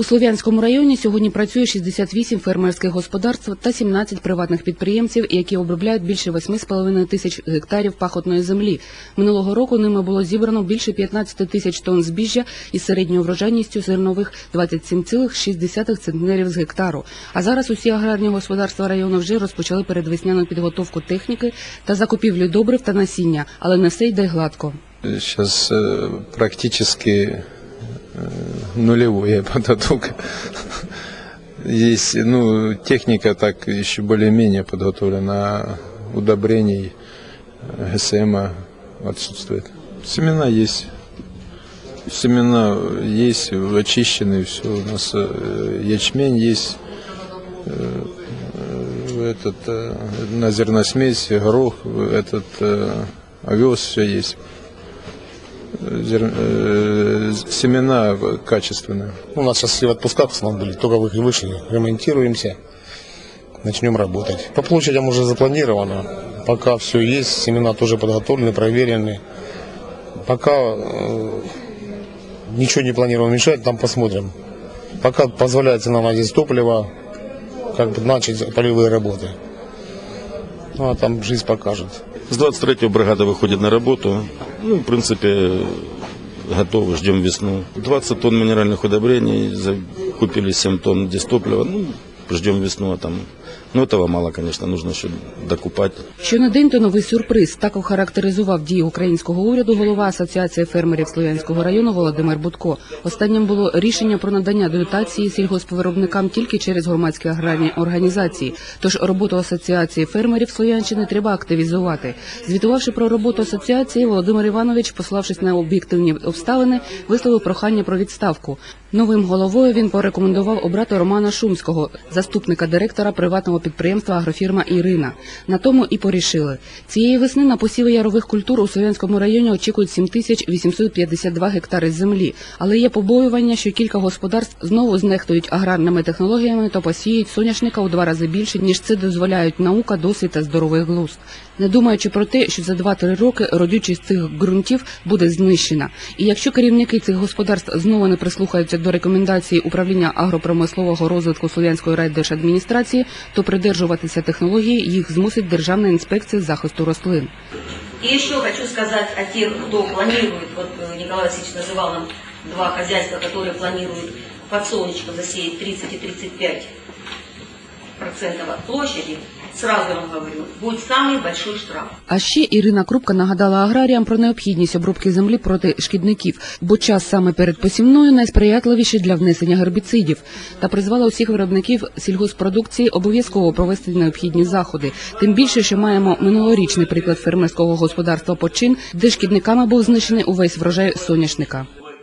У Слов'янському районі сьогодні працює 68 фермерських господарств та 17 приватних підприємців, які обробляють більше 8,5 тисяч гектарів пахотної землі. Минулого року ними було зібрано більше 15 тисяч тонн збіжжя із середньою врожайністю зернових 27,6 центнерів з гектару. А зараз усі аграрні господарства району вже розпочали передвесняну підготовку техніки та закупівлю добрив та насіння, але не все йде гладко. Сейчас э, э, нулевая подготовка. Есть, ну, техника так еще более-менее подготовлена, а удобрений э, ГСМ отсутствует. Семена есть. Семена есть, очищенные, все. У нас э, ячмень есть, э, э, этот, э, на зерносмесь, горох, этот, э, овес, все есть. Зер- э, семена качественные. У нас сейчас все в отпусках в основном были, только вы- вышли, ремонтируемся, начнем работать. По площадям уже запланировано, пока все есть, семена тоже подготовлены, проверены. Пока э, ничего не планируем мешать, там посмотрим. Пока позволяет цена здесь топлива, как бы начать полевые работы. Ну а там жизнь покажет. С 23-го бригада выходит на работу. Ну, в принципе, готовы, ждем весну. 20 тонн минеральных удобрений, купили 7 тонн дистоплива. Ну, ждем весну, а там... Ну, этого мало, конечно, нужно еще докупать. Що не день, то новий сюрприз. Так охарактеризував дії українського уряду голова Асоціації фермерів Слов'янського району Володимир Будко. Останнім було рішення про надання дотації сільгоспвиробникам тільки через громадські аграрні організації. Тож роботу асоціації фермерів Слов'янщини треба активізувати. Звітувавши про роботу асоціації, Володимир Іванович, пославшись на об'єктивні обставини, висловив прохання про відставку. Новим головою він порекомендував обрати Романа Шумського, заступника директора приватного підприємства агрофірма Ірина. На тому і порішили. Цієї весни на посіви ярових культур у Слов'янському районі очікують 7852 гектари землі. Але є побоювання, що кілька господарств знову знехтують аграрними технологіями та посіють соняшника у два рази більше, ніж це дозволяють наука, досвід та здоровий глузд. Не думаючи про те, що за 2-3 роки родючість цих ґрунтів буде знищена. І якщо керівники цих господарств знову не прислухаються до рекомендацій управління агропромислового розвитку Слов'янської райдержадміністрації, то придержуватися технології їх змусить Державна інспекція захисту рослин. И еще хочу сказать о тех, кто планирует, вот э, Николай Васильевич называл нам два хозяйства, которые планируют подсолнечка засеять 30 и 35 процентов от площади, сразу вам говорю, будет самый большой штраф. А ще Ірина Крупка нагадала аграріям про необхідність обробки землі проти шкідників, бо час саме перед посівною найсприятливіший для внесення гербіцидів, та призвала усіх виробників сільгоспродукції обов'язково провести необхідні заходи. Тим більше, що маємо минулорічний приклад фермерського господарства почин, де шкідниками був знищений увесь врожай соняшника.